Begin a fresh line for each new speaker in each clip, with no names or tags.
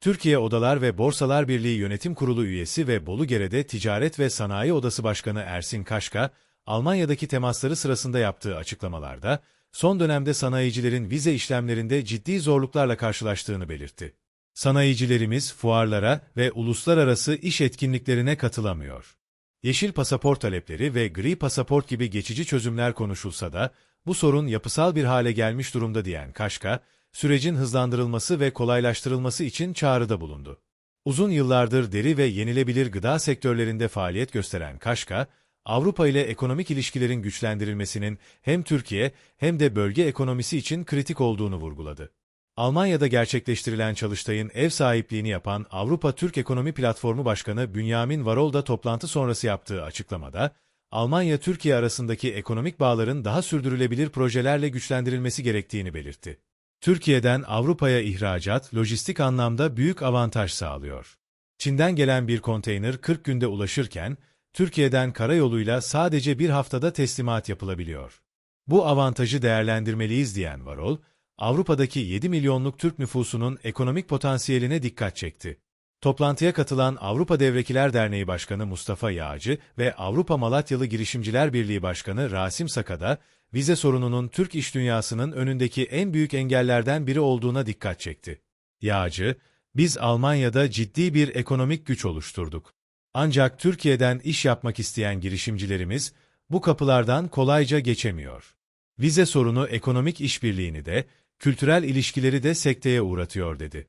Türkiye Odalar ve Borsalar Birliği Yönetim Kurulu üyesi ve Bolugere'de Ticaret ve Sanayi Odası Başkanı Ersin Kaşka, Almanya'daki temasları sırasında yaptığı açıklamalarda, son dönemde sanayicilerin vize işlemlerinde ciddi zorluklarla karşılaştığını belirtti. Sanayicilerimiz fuarlara ve uluslararası iş etkinliklerine katılamıyor. Yeşil pasaport talepleri ve gri pasaport gibi geçici çözümler konuşulsa da, bu sorun yapısal bir hale gelmiş durumda diyen Kaşka, sürecin hızlandırılması ve kolaylaştırılması için çağrıda bulundu. Uzun yıllardır deri ve yenilebilir gıda sektörlerinde faaliyet gösteren Kaşka, Avrupa ile ekonomik ilişkilerin güçlendirilmesinin hem Türkiye hem de bölge ekonomisi için kritik olduğunu vurguladı. Almanya'da gerçekleştirilen çalıştayın ev sahipliğini yapan Avrupa Türk Ekonomi Platformu Başkanı Bünyamin Varol da toplantı sonrası yaptığı açıklamada, Almanya-Türkiye arasındaki ekonomik bağların daha sürdürülebilir projelerle güçlendirilmesi gerektiğini belirtti. Türkiye'den Avrupa'ya ihracat, lojistik anlamda büyük avantaj sağlıyor. Çin'den gelen bir konteyner 40 günde ulaşırken, Türkiye'den karayoluyla sadece bir haftada teslimat yapılabiliyor. Bu avantajı değerlendirmeliyiz diyen Varol, Avrupa'daki 7 milyonluk Türk nüfusunun ekonomik potansiyeline dikkat çekti. Toplantıya katılan Avrupa Devrekiler Derneği Başkanı Mustafa Yağcı ve Avrupa Malatyalı Girişimciler Birliği Başkanı Rasim Sakada, vize sorununun Türk iş dünyasının önündeki en büyük engellerden biri olduğuna dikkat çekti. Yağcı, biz Almanya'da ciddi bir ekonomik güç oluşturduk. Ancak Türkiye'den iş yapmak isteyen girişimcilerimiz bu kapılardan kolayca geçemiyor. Vize sorunu ekonomik işbirliğini de, kültürel ilişkileri de sekteye uğratıyor dedi.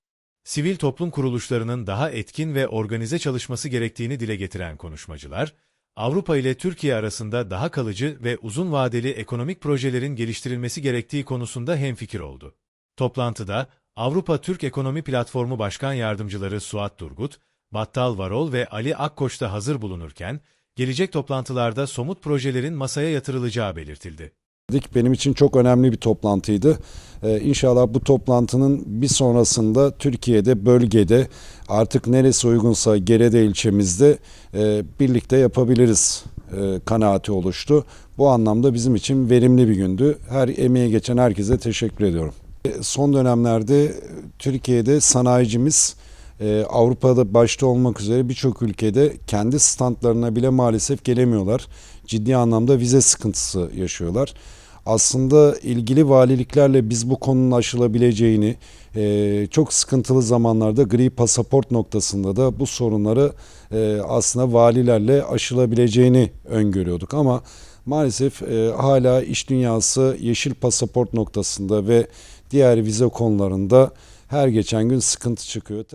Sivil toplum kuruluşlarının daha etkin ve organize çalışması gerektiğini dile getiren konuşmacılar, Avrupa ile Türkiye arasında daha kalıcı ve uzun vadeli ekonomik projelerin geliştirilmesi gerektiği konusunda hemfikir oldu. Toplantıda Avrupa Türk Ekonomi Platformu Başkan Yardımcıları Suat Durgut, Battal Varol ve Ali Akkoç da hazır bulunurken, gelecek toplantılarda somut projelerin masaya yatırılacağı belirtildi.
Benim için çok önemli bir toplantıydı. Ee, inşallah bu toplantının bir sonrasında Türkiye'de, bölgede artık neresi uygunsa Gerede ilçemizde e, birlikte yapabiliriz e, kanaati oluştu. Bu anlamda bizim için verimli bir gündü. Her emeğe geçen herkese teşekkür ediyorum. E, Son dönemlerde Türkiye'de sanayicimiz e, Avrupa'da başta olmak üzere birçok ülkede kendi standlarına bile maalesef gelemiyorlar. Ciddi anlamda vize sıkıntısı yaşıyorlar. Aslında ilgili valiliklerle biz bu konunun aşılabileceğini, e, çok sıkıntılı zamanlarda gri pasaport noktasında da bu sorunları e, aslında valilerle aşılabileceğini öngörüyorduk. Ama maalesef e, hala iş dünyası yeşil pasaport noktasında ve diğer vize konularında her geçen gün sıkıntı çıkıyor.